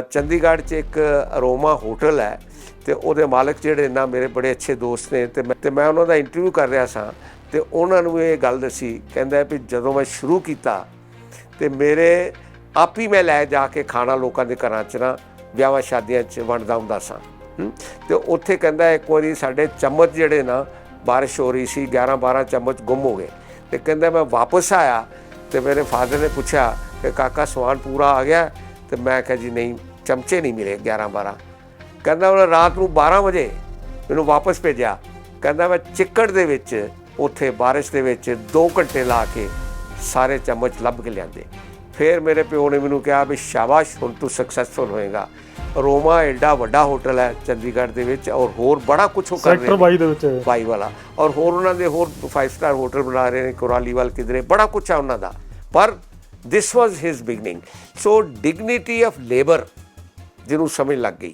ਚੰਡੀਗੜ੍ਹ 'ਚ ਇੱਕ aroma hotel ਹੈ ਤੇ ਉਹਦੇ ਮਾਲਕ ਜਿਹੜੇ ਨਾ ਮੇਰੇ ਬੜੇ ਅੱਛੇ ਦੋਸਤ ਨੇ ਤੇ ਮੈਂ ਤੇ ਮੈਂ ਉਹਨਾਂ ਦਾ ਇੰਟਰਵਿਊ ਕਰ ਰਿਹਾ ਸਾਂ ਤੇ ਉਹਨਾਂ ਨੂੰ ਇਹ ਗੱਲ ਦੱਸੀ ਕਹਿੰਦਾ ਵੀ ਜਦੋਂ ਮੈਂ ਸ਼ੁਰੂ ਕੀਤਾ ਤੇ ਮੇਰੇ ਆਪ ਹੀ ਮੈਂ ਲੈ ਜਾ ਕੇ ਖਾਣਾ ਲੋਕਾਂ ਦੇ ਘਰਾਂ 'ਚ ਨਾ ਵਿਆਹਾਂ ਸ਼ਾਦੀਆਂ 'ਚ ਵੰਡਦਾ ਹੁੰਦਾ ਸਾਂ। ਹਮ, ਤੇ ਉੱਥੇ ਕਹਿੰਦਾ ਇੱਕ ਵਾਰੀ ਸਾਡੇ ਚਮਚ ਜਿਹੜੇ ਨਾ ਬਾਰਿਸ਼ ਹੋ ਰਹੀ ਸੀ 11 12 ਚਮਚ ਗੁੰਮ ਹੋ ਗਏ। ਤੇ ਕਹਿੰਦਾ ਮੈਂ ਵਾਪਸ ਆਇਆ ਤੇ ਮੇਰੇ ਫਾਦਰ ਨੇ ਪੁੱਛਿਆ ਕਿ ਕਾਕਾ ਸਵਾਨ ਪੂਰਾ ਆ ਗਿਆ? ਤੇ ਮੈਂ ਕਿਹਾ ਜੀ ਨਹੀਂ ਚਮਚੇ ਨਹੀਂ ਮਿਲੇ 11 12 ਕਹਿੰਦਾ ਉਹਨੇ ਰਾਤ ਨੂੰ 12 ਵਜੇ ਮੈਨੂੰ ਵਾਪਸ ਭੇਜਿਆ। ਕਹਿੰਦਾ ਮੈਂ ਚਿੱਕੜ ਦੇ ਵਿੱਚ ਉੱਥੇ ਬਾਰਿਸ਼ ਦੇ ਵਿੱਚ 2 ਘੰਟੇ ਲਾ ਕੇ ਸਾਰੇ ਚਮਚ ਲੱਭ ਕੇ ਲਿਆਂਦੇ। ਫਿਰ ਮੇਰੇ ਪਿਓ ਨੇ ਮੈਨੂੰ ਕਿਹਾ ਵੀ ਸ਼ਾਬਾਸ਼ ਹੁਣ ਤੂੰ ਸਕਸੈਸਫੁਲ ਹੋਏਗਾ। ਰੋਮਾ ਐਡਾ ਵੱਡਾ ਹੋਟਲ ਹੈ ਚੰਡੀਗੜ੍ਹ ਦੇ ਵਿੱਚ ਔਰ ਹੋਰ ਬੜਾ ਕੁਝ ਉਹ ਕਰ ਰਹੇ ਸੈਕਟਰ ਨੇ। 22 ਦੇ ਵਿੱਚ। ਬਾਈ ਵਾਲਾ। ਔਰ ਹੋਰ ਉਹਨਾਂ ਦੇ ਹੋਰ 5 ਸਟਾਰ ਹੋਟਲ ਬਣਾ ਰਹੇ ਨੇ ਕੋਰਾਲੀਵਾਲ ਕਿਧਰੇ ਬੜਾ ਕੁਝ ਹੈ ਉਹਨਾਂ ਦਾ। ਪਰ this was his beginning so dignity of labour ਜਿਹਨੂੰ ਸਮਝ ਲੱਗ ਗਈ।